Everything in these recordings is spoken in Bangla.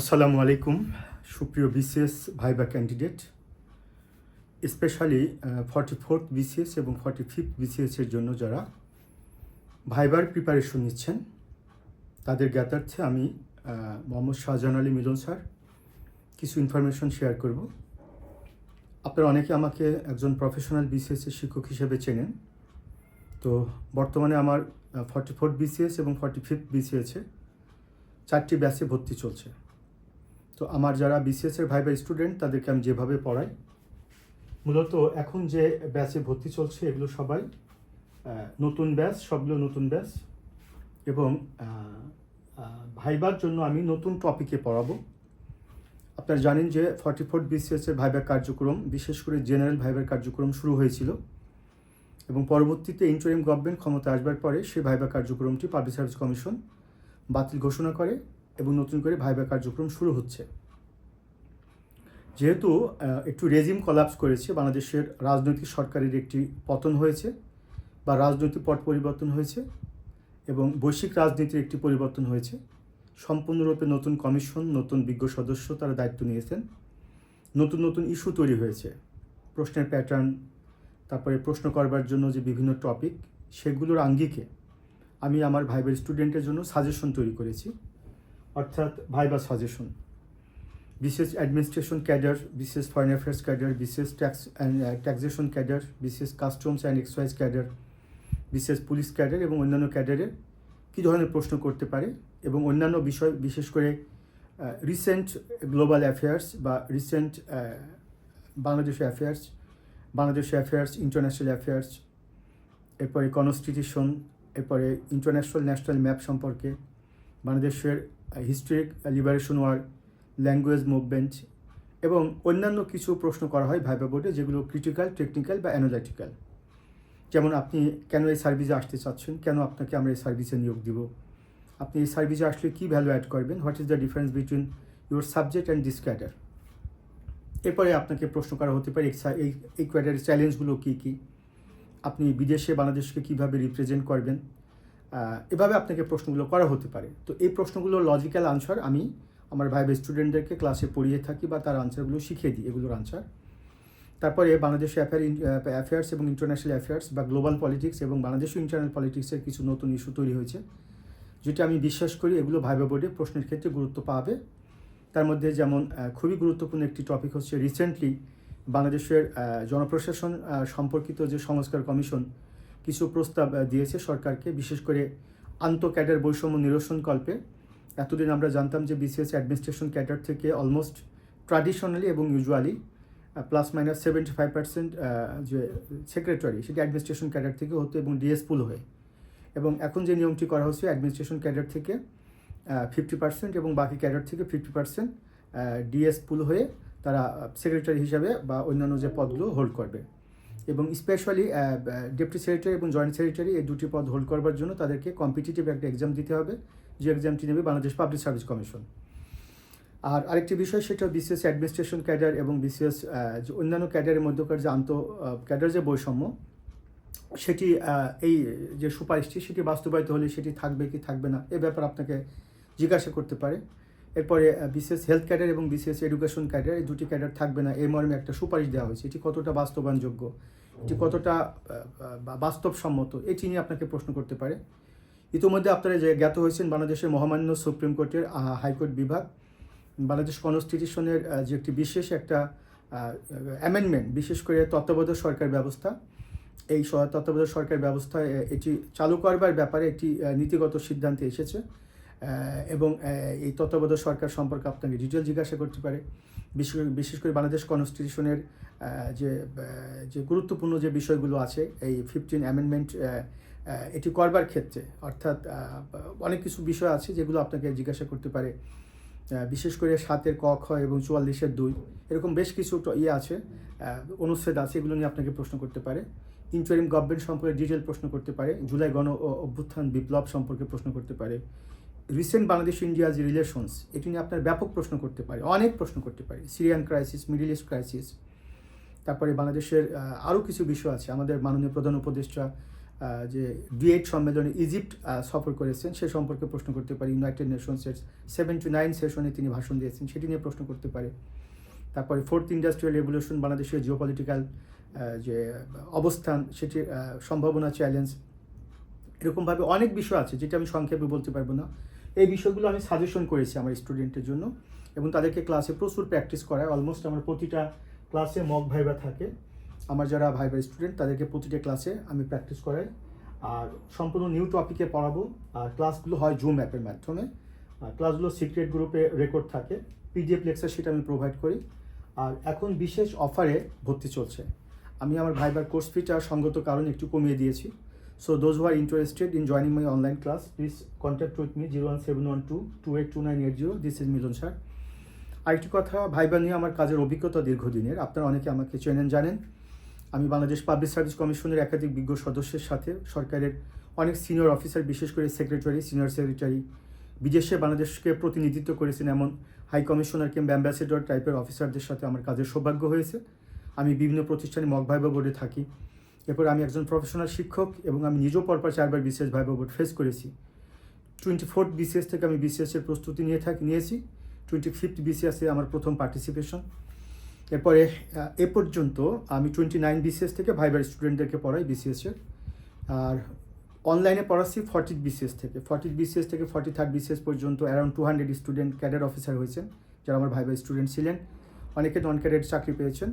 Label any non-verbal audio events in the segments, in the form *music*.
আসসালামু আলাইকুম, সুপ্রিয় BCS viva candidate, specially forty fourth BCS এবং ফর্টি ফিফথ বিসিএসের জন্য যারা ভাইবার প্রিপারেশন নিচ্ছেন, তাদের জ্ঞাতার্থে আমি মোহাম্মদ শাহজাহান আলী মিলন স্যার, কিছু ইনফরমেশন শেয়ার করব। আপনারা অনেকে আমাকে একজন প্রফেশনাল বিসিএসের শিক্ষক হিসেবে চেনেন, তো বর্তমানে আমার ফর্টি ফোর্থ বিসিএস এবং ফর্টি ফিফথ বিসিএসে চারটি ব্যাচে ভর্তি চলছে। তো আমার যারা বিসিএসের ভাইবা স্টুডেন্ট তাদেরকে আমি যেভাবে পড়াই, মূলত এখন যে ব্যাচে ভর্তি চলছে, এগুলো সবাই নতুন ব্যাচ, সবগুলো নতুন ব্যাচ, এবং ভাইবার জন্য আমি নতুন টপিকে পড়াবো। আপনারা জানেন যে ফর্টি ফোর্থ বিসিএসের ভাইবার কার্যক্রম, বিশেষ করে জেনারেল ভাইবার কার্যক্রম শুরু হয়েছিল, এবং পরবর্তীতে ইন্টারিম গভর্নমেন্ট ক্ষমতা আসবার পরে সেই ভাইবা কার্যক্রমটি পাবলিক সার্ভিস কমিশন বাতিল ঘোষণা করে এবং নতুন করে ভাইবা কার্যক্রম শুরু হচ্ছে। যেহেতু একটু রেজিম কলাপস করেছে, বাংলাদেশের রাজনৈতিক সরকারের একটি পতন হয়েছে বা রাজনৈতিক পট পরিবর্তন হয়েছে এবং বৈশ্বিক রাজনীতির একটি পরিবর্তন হয়েছে। সম্পূর্ণরূপে নতুন কমিশন, নতুন বিজ্ঞ সদস্য তারা দায়িত্ব নিয়েছেন। নতুন নতুন ইস্যু তৈরি হয়েছে। প্রশ্নের প্যাটার্ন তারপরে প্রশ্ন করবার জন্য যে বিভিন্ন টপিক সেগুলোর আঙ্গিকে আমি আমার ভাইবার স্টুডেন্টের জন্য সাজেশন তৈরি করেছি। অর্থাৎ ভাইবা সাজেশন বিশেষ অ্যাডমিনিস্ট্রেশন ক্যাডার বিশেষ ফরেন অ্যাফেয়ার্স ক্যাডার বিশেষ ট্যাক্স অ্যান্ড ট্যাক্সেশন ক্যাডার বিশেষ কাস্টমস অ্যান্ড এক্সাইজ ক্যাডার বিশেষ পুলিশ ক্যাডার এবং অন্যান্য ক্যাডারে কী ধরনের প্রশ্ন করতে পারে এবং অন্যান্য বিষয়, বিশেষ করে রিসেন্ট গ্লোবাল অ্যাফেয়ার্স বা recent Bangladesh affairs Bangladesh affairs international affairs এরপরে কনস্টিটিউশন এরপরে ইন্টারন্যাশনাল ন্যাশনাল ম্যাপ সম্পর্কে বাংলাদেশের historic liberation war, language movement এবং অন্যান্য কিছু প্রশ্ন করা হয় ভাইবা বোর্ডে যেগুলো ক্রিটিক্যাল, টেকনিক্যাল বা অ্যানালাইটিক্যাল। যেমন আপনি কেন এই সার্ভিসে আসতে চাচ্ছেন? কেন আপনাকে আমরা এই সার্ভিসে নিয়োগ দিব? আপনি এই সার্ভিসে আসলে কী ভ্যালু অ্যাড করবেন? What is the difference between your subject and this cadre এরপরে আপনাকে প্রশ্ন করা হতে পারে এই- এই ক্যাডারের চ্যালেঞ্জগুলো কী কী? আপনি বিদেশে বাংলাদেশকে কীভাবে রিপ্রেজেন্ট করবেন? এভাবে আপনাকে প্রশ্নগুলো করা হতে পারে। তো এই প্রশ্নগুলো লজিক্যাল আনসার আমি আমার ভাই স্টুডেন্টদেরকে ক্লাসে পড়িয়ে থাকি বা তার আনসারগুলো শিখিয়ে দিই, এগুলোর আনসার তারপরে বাংলাদেশ অ্যাফেয়ার অ্যাফেয়ার্স এবং ইন্টারন্যাশনাল অ্যাফেয়ার্স বা গ্লোবাল পলিটিক্স এবং বাংলাদেশ ইন্টারনাল পলিটিক্সের কিছু নতুন ইস্যু তৈরি হয়েছে, যেটা আমি বিশ্বাস করি এগুলো ভাইবা বোর্ডে প্রশ্নের ক্ষেত্রে গুরুত্ব পাবে। তার মধ্যে যেমন খুবই গুরুত্বপূর্ণ একটি টপিক হচ্ছে রিসেন্টলি বাংলাদেশের জনপ্রশাসন সম্পর্কিত যে সংস্কার কমিশন কিছু প্রস্তাব দিয়েছে সরকারকে, বিশেষ করে আন্ত ক্যাডার বৈষম্য নিরসনকল্পে এতদিন আমরা জানতাম যে বিসিএস অ্যাডমিনিস্ট্রেশন ক্যাডার থেকে অলমোস্ট ট্র্যাডিশনালি এবং usually plus minus seventy five percent যে সেক্রেটারি সেটি অ্যাডমিনিস্ট্রেশন ক্যাডার থেকে হতো এবং ডিএস পুল হয়ে। এবং এখন যে নিয়মটি করা হচ্ছে অ্যাডমিনিস্ট্রেশন ক্যাডার থেকে ফিফটি পার্সেন্ট এবং বাকি ক্যাডার থেকে ফিফটি পার্সেন্ট ডিএস পুল হয়ে তারা সেক্রেটারি হিসাবে বা অন্যান্য যে পদগুলো হোল্ড করবে। এবং স্পেশালি ডেপুটি সেক্রেটারি এবং জয়েন্ট সেক্রেটারি এই দুটি পদ হোল্ড করবার জন্য তাদেরকে কম্পিটিটিভ একটা এক্সাম দিতে হবে। যে এক্সামটি নেবে বাংলাদেশ পাবলিক সার্ভিস কমিশন আর আরেকটি বিষয় সেটা বিসিএস অ্যাডমিনিস্ট্রেশন ক্যাডার এবং বিসিএস যে অন্যান্য ক্যাডারের মধ্যকার যে আন্ত ক্যাডার যে বৈষম্য, সেটি এই যে সুপারিশটি সেটি বাস্তবায়িত হলে সেটি থাকবে কি থাকবে না, এ ব্যাপারে আপনাকে জিজ্ঞাসা করতে পারে। এরপরে বিসিএস হেলথ ক্যাডার এবং বিসিএস এডুকেশন ক্যাডার এই দুটি ক্যাডার থাকবে না। এই মর্মে একটা সুপারিশ দেওয়া হয়েছে। এটি কতটা বাস্তবায়নযোগ্য? এটি কতটা বাস্তবসম্মত? এটি নিয়ে আপনাকে প্রশ্ন করতে পারে। ইতিমধ্যে আপনারা যে জ্ঞাত হয়েছেন, বাংলাদেশের মহামান্য সুপ্রিম কোর্টের হাইকোর্ট বিভাগ। বাংলাদেশ কনস্টিটিউশনের যে একটি বিশেষ একটা অ্যামেন্ডমেন্ট বিশেষ করে তত্ত্বাবধায়ক সরকার ব্যবস্থা। এই তত্ত্বাবধায়ক সরকার ব্যবস্থা এটি চালু করবার ব্যাপারে একটি নীতিগত সিদ্ধান্তে এসেছে। এবং এই তত্ত্বাবধায়ক সরকার সম্পর্কে আপনাকে ডিটেল জিজ্ঞাসা করতে পারে। বিশেষ করে- বাংলাদেশ কনস্টিটিউশনের যে যে গুরুত্বপূর্ণ যে বিষয়গুলো আছে, এই ফিফটিন অ্যামেন্ডমেন্ট এটি করবার ক্ষেত্রে, অর্থাৎ অনেক কিছু বিষয় আছে যেগুলো আপনাকে জিজ্ঞাসা করতে পারে। বিশেষ করে সাতের ক, খ এবং চুয়াল্লিশের দুই, এরকম বেশ কিছু ইয়ে আছে অনুচ্ছেদ আছে, এগুলো নিয়ে আপনাকে প্রশ্ন করতে পারে। ইন্টারিম গভর্নমেন্ট সম্পর্কে ডিটেল প্রশ্ন করতে পারে, জুলাই গণ অভ্যুত্থান বিপ্লব সম্পর্কে প্রশ্ন করতে পারে। রিসেন্ট বাংলাদেশ ইন্ডিয়া যে রিলেশনস এটি নিয়ে আপনার ব্যাপক প্রশ্ন করতে পারে অনেক প্রশ্ন করতে পারে। Syrian crisis middle east crisis তারপরে বাংলাদেশের আরও কিছু বিষয় আছে। আমাদের মাননীয় প্রধান উপদেষ্টা যে ডুয়েট সম্মেলনে ইজিপ্ট সফর করেছেন সে সম্পর্কে প্রশ্ন করতে পারে। ইউনাইটেড নেশনসের সেভেন টু নাইন সেশনে তিনি ভাষণ দিয়েছেন সেটি নিয়ে প্রশ্ন করতে পারে। তারপরে ফোর্থ ইন্ডাস্ট্রিয়াল রেভলিউশন বাংলাদেশের জিওপলিটিক্যাল যে অবস্থান আহ, সম্ভাবনা চ্যালেঞ্জ এরকমভাবে অনেক বিষয় আছে যেটা আমি সংক্ষেপে বলতে পারব না। এই বিষয়গুলো আমি সাজেশন করেছি আমার স্টুডেন্টের জন্য এবং তাদেরকে ক্লাসে প্রচুর প্র্যাকটিস করায়। অলমোস্ট আমার প্রতিটা ক্লাসে মক ভাইবা থাকে। আমার যারা ভাইবা স্টুডেন্ট তাদেরকে প্রতিটা ক্লাসে আমি প্র্যাকটিস করাই। আর সম্পূর্ণ নিউ টপিকে পড়াবো। আর ক্লাসগুলো হয় জুম অ্যাপের মাধ্যমে। আর ক্লাসগুলো সিক্রেট গ্রুপে রেকর্ড থাকে। পিডিএফ লেকচার সেটা আমি প্রোভাইড করি। আর এখন বিশেষ অফারে ভর্তি চলছে। আমি আমার ভাইবার কোর্স ফিটা সঙ্গত কারণে একটু কমিয়ে দিয়েছি। Class please contact with me zero one seven one two two two nine eight zero this is Milon sir আরেকটি কথা, ভাইবা নিয়ে আমার কাজের অভিজ্ঞতা দীর্ঘদিনের। আপনারা অনেকে আমাকে চেনেন, জানেন। আমি বাংলাদেশ পাবলিক সার্ভিস কমিশনের একাধিক বিজ্ঞ সদস্যের সাথে সরকারের অনেক সিনিয়র অফিসার বিশেষ করে সেক্রেটারি সিনিয়র সেক্রেটারি বিদেশে বাংলাদেশকে প্রতিনিধিত্ব করেছেন এমন হাই কমিশনার কিংবা অ্যাম্বাসেডর টাইপের অফিসারদের সাথে আমার কাজের সৌভাগ্য হয়েছে। আমি বিভিন্ন প্রতিষ্ঠানে মক ভাইবা বোর্ডে থাকি। এরপর আমি একজন প্রফেশনাল শিক্ষক এবং আমি নিজেও পরপর চারবার বিসিএস ভাইবা বোর্ড ফেস করেছি। টোয়েন্টি ফোর্থ বিসিএস থেকে আমি বিসিএসের প্রস্তুতি নিয়ে থাকি, নিয়েছি। টোয়েন্টি ফিফথ বিসিএসে আমার প্রথম পার্টিসিপেশন এরপরে এ পর্যন্ত আমি টোয়েন্টি নাইন বিসিএস থেকে ভাইবার স্টুডেন্টদেরকে পড়াই বিসিএসের আর অনলাইনে পড়াচ্ছি ফর্টি বিসিএস থেকে। ফর্টি বিসিএস থেকে ফর্টি থার্ড বিসিএস পর্যন্ত around two hundred student cadre officer হয়েছেন, যারা আমার ভাইবার স্টুডেন্ট ছিলেন। অনেকে নন ক্যাডেট চাকরি পেয়েছেন।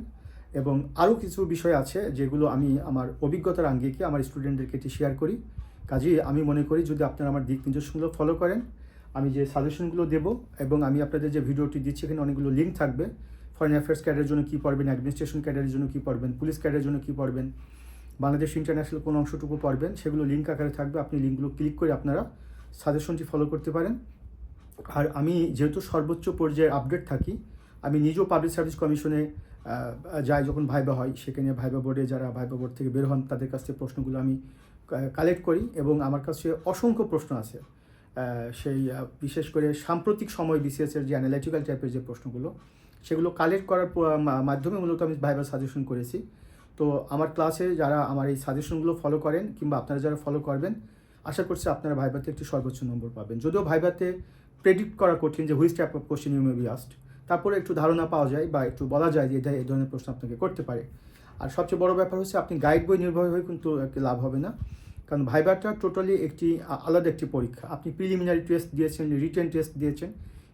এবং আরও কিছু বিষয় আছে যেগুলো আমি আমার অভিজ্ঞতার আঙ্গিকে আমার স্টুডেন্টদেরকে এটি শেয়ার করি। কাজেই আমি মনে করি যদি আপনারা আমার দিক নির্দেশনগুলো ফলো করেন, আমি যে সাজেশনগুলো দেবো এবং আমি আপনাদের যে ভিডিওটি দিচ্ছি এখানে অনেকগুলো লিঙ্ক থাকবে। ফরেন অ্যাফেয়ার্স ক্যাডারের জন্য কী পড়বেন অ্যাডমিনিস্ট্রেশন ক্যাডারের জন্য কী পড়বেন পুলিশ ক্যাডারের জন্য কী পড়বেন বাংলাদেশ ইন্টারন্যাশনাল কোন অংশটুকু পড়বেন, সেগুলো লিঙ্ক আকারে থাকবে। আপনি লিঙ্কগুলো ক্লিক করে আপনারা সাজেশনটি ফলো করতে পারেন। আর আমি যেহেতু সর্বোচ্চ পর্যায়ে আপডেট থাকি, আমি নিজেও পাবলিক সার্ভিস কমিশনে যাই যখন ভাইবা হয়, সেখানে ভাইবা বোর্ডে যারা ভাইবা বোর্ড থেকে বের হন, তাদের কাছ থেকে প্রশ্নগুলো আমি কালেক্ট করি এবং আমার কাছে অসংখ্য প্রশ্ন আছে। সেই বিশেষ করে সাম্প্রতিক সময় বিসিএসের যে অ্যানালাইটিক্যাল টাইপের যে প্রশ্নগুলো, সেগুলো কালেক্ট করার মাধ্যমে মূলত আমি ভাইবা সাজেশন করেছি। তো আমার ক্লাসে যারা আমার এই সাজেশনগুলো ফলো করেন কিংবা আপনারা যারা ফলো করবেন, আশা করছি আপনারা ভাইবাতে একটি সর্বোচ্চ নম্বর পাবেন। যদিও ভাইবাতে প্রেডিক্ট করা কঠিন যে which type of question you may be asked তারপরে একটু ধারণা পাওয়া যায় বা একটু বলা যায় যে এটা এই ধরনের প্রশ্ন আপনাকে করতে পারে। আর সবচেয়ে বড় ব্যাপার হচ্ছে আপনি গাইড বই নির্ভর হয়ে কিন্তু লাভ হবে না। কারণ ভাইবারটা টোটালি একটি আলাদা একটি পরীক্ষা। আপনি প্রিলিমিনারি টেস্ট দিয়েছেন রিটেন টেস্ট দিয়েছেন,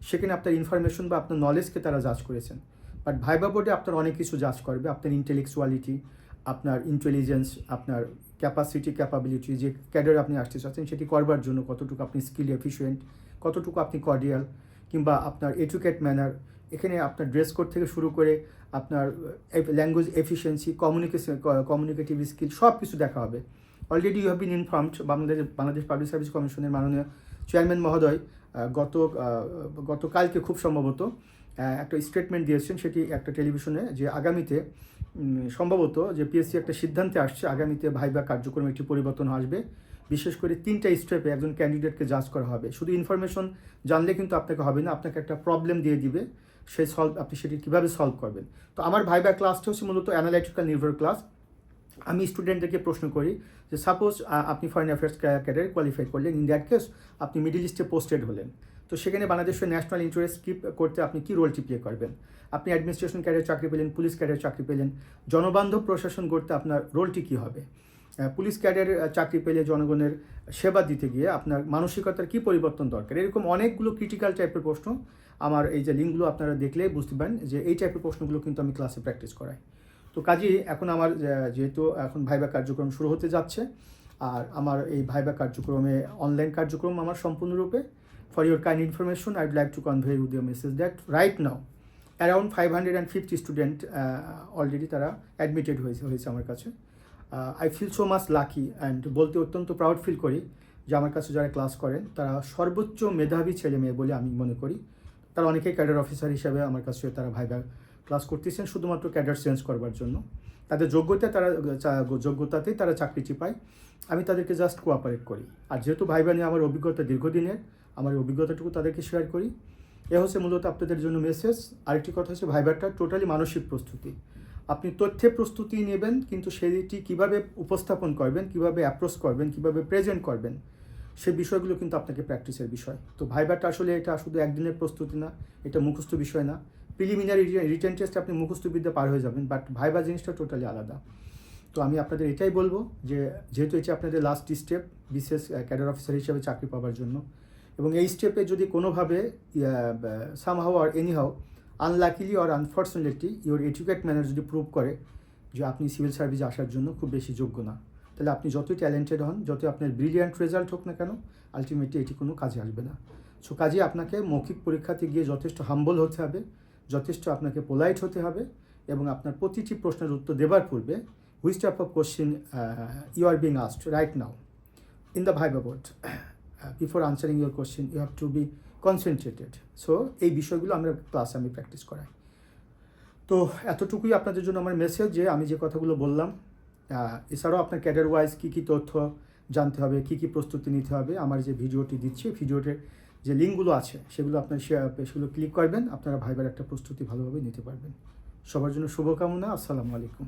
সেখানে আপনার ইনফরমেশন বা আপনার নলেজকে তারা জাজ করেছেন। বাট ভাইবা বোর্ডে আপনার অনেক কিছু জাজ করবে। আপনার ইন্টেলেকচুয়ালিটি আপনার ইন্টেলিজেন্স আপনার ক্যাপাসিটি ক্যাপাবিলিটি যে ক্যাডার আপনি আসতে চাচ্ছেন, সেটি করবার জন্য কতটুকু আপনি স্কিল এফিসিয়েন্ট কতটুকু আপনি কর্ডিয়াল কিংবা আপনার এডুকেট ম্যানার এখানে আপনার ড্রেস কোড থেকে শুরু করে আপনার language efficiency communication communicative skill সব কিছু দেখা হবে। Already you have been informed Bangladesh Bangladesh public service কমিশনের মাননীয় চেয়ারম্যান মহোদয় গত গতকালকে খুব সম্ভবত একটা স্টেটমেন্ট দিয়েছেন, সেটি একটা টেলিভিশনে যে আগামীতে সম্ভবত যে পিএসসি একটা সিদ্ধান্তে আসছে, আগামীতে ভাইবা কার্যক্রমে একটি পরিবর্তন আসবে। বিশেষ করে তিনটা স্টেপে একজন ক্যান্ডিডেটকে জাজ করা হবে। শুধু ইনফরমেশন জানলে কিন্তু আপনাকে হবে না, আপনাকে একটা প্রবলেম দিয়ে দিবে। সেই সলভ আপনি সেটি কীভাবে সলভ করবেন? তো আমার ভাইবা ক্লাসটা হচ্ছে মূলত অ্যানালাইটিক্যাল নির্ভর ক্লাস আমি স্টুডেন্টদেরকে প্রশ্ন করি যে সাপোজ আপনি ফরেন অ্যাফেয়ার্স ক্যাডারে কোয়ালিফাই করলেন ইন দ্যাট কেস আপনি মিডিল ইস্টে পোস্টেড হলেন। তো সেখানে বাংলাদেশের ন্যাশনাল ইন্টারেস্ট কিপ করতে আপনি কী রোলটি প্লে করবেন? আপনি অ্যাডমিনিস্ট্রেশন ক্যাডারে চাকরি পেলেন পুলিশ ক্যাডারে চাকরি পেলেন জনবান্ধব প্রশাসন করতে আপনার রোলটি কী হবে? পুলিশ ক্যাডারে আহ, চাকরি পেলে জনগণের সেবা দিতে গিয়ে আপনার মানসিকতার কী পরিবর্তন দরকার? এরকম অনেকগুলো ক্রিটিক্যাল টাইপের প্রশ্ন আমার এই যে লিঙ্কগুলো আপনারা দেখলে বুঝতে পারেন যে এই টাইপের প্রশ্নগুলো কিন্তু আমি ক্লাসে প্র্যাকটিস করাই। তো কাজেই এখন আমার যেহেতু এখন ভাইবা কার্যক্রম শুরু হতে যাচ্ছে, আর আমার এই ভাইবা কার্যক্রমে অনলাইন কার্যক্রম আমার সম্পূর্ণরূপে। For your kind information I'd like to convey with your message that right now around five hundred and fifty student already তারা অ্যাডমিটেড হয়েছে হয়েছে আমার কাছে। I feel so much lucky and বলতে অত্যন্ত প্রাউড ফিল করি যে আমার কাছে যারা ক্লাস করেন, তারা সর্বোচ্চ মেধাবী ছেলে মেয়ে বলে আমি মনে করি। তারা অনেকেই ক্যাডার অফিসার হিসাবে আমার কাছে তারা ভাইবা ক্লাস করতেছেন, শুধুমাত্র ক্যাডার চেঞ্জ করবার জন্য। তাদের যোগ্যতা তারা যোগ্যতাতেই তারা চাকরিটি পায় আমি তাদেরকে জাস্ট কোঅপারেট করি। আর যেহেতু ভাইবা নিয়ে আমার অভিজ্ঞতা দীর্ঘদিনের, আমার অভিজ্ঞতাটুকু তাদেরকে শেয়ার করি। এ হচ্ছে মূলত আপনাদের জন্য মেসেজ আরেকটি কথা হচ্ছে ভাইবারটা টোটালি মানসিক প্রস্তুতি। আপনি তথ্যে প্রস্তুতি নেবেন, কিন্তু সেটি কীভাবে উপস্থাপন করবেন, কীভাবে অ্যাপ্রোচ করবেন, কীভাবে প্রেজেন্ট করবেন সে বিষয়গুলো কিন্তু আপনাকে প্র্যাকটিসের বিষয়। তো ভাইবারটা আসলে এটা শুধু একদিনের প্রস্তুতি না, এটা মুখস্থ বিষয় না। প্রিলিমিনারি রিটেন টেস্ট আপনি মুখস্থবিদ্যা পার হয়ে যাবেন বাট ভাইবা জিনিসটা টোটালি আলাদা। তো আমি আপনাদের এটাই বলব যে, যেহেতু এটি আপনাদের লাস্ট স্টেপ বিশেষ ক্যাডার অফিসার হিসেবে চাকরি পাওয়ার জন্য। এবং এই স্টেপে যদি কোনোভাবে সামহাও আর এনিহাও আনলাকিলি আর আনফর্চুনেটলি ইওর এডুকেট ম্যানার যদি প্রুভ করে যে আপনি সিভিল সার্ভিসে আসার জন্য খুব বেশি যোগ্য না। তাহলে আপনি যতই ট্যালেন্টেড হন যতই আপনার ব্রিলিয়ান্ট রেজাল্ট হোক না কেন আলটিমেটলি এটি কোনো কাজে আসবে না। সো কাজে আপনাকে মৌখিক পরীক্ষাতে গিয়ে যথেষ্ট হাম্বল হতে হবে যথেষ্ট আপনাকে পোলাইট হতে হবে এবং আপনার প্রতিটি প্রশ্নের উত্তর দেবার পূর্বে which type of question you are being asked right now in the Viva board, uh, *clears throat* before answering your question, you to be concentrated so এই বিষয়গুলো আমরা ক্লাসে আমি প্র্যাকটিস করাই। তো এতটুকুই আপনাদের জন্য আমার মেসেজ যে আমি যে কথাগুলো বললাম এছাড়াও আপনার ক্যাডার ওয়াইজ কী কী তথ্য জানতে হবে, কী কী প্রস্তুতি নিতে হবে, আমার যে ভিডিওটি দিচ্ছি ভিডিওটির যে লিঙ্কগুলো আছে, সেগুলো আপনার শেয়ার সেগুলো ক্লিক করবেন, আপনারা ভাইবার একটা প্রস্তুতি ভালোভাবে নিতে পারবেন। সবার জন্য শুভকামনা, আসসালামু আলাইকুম।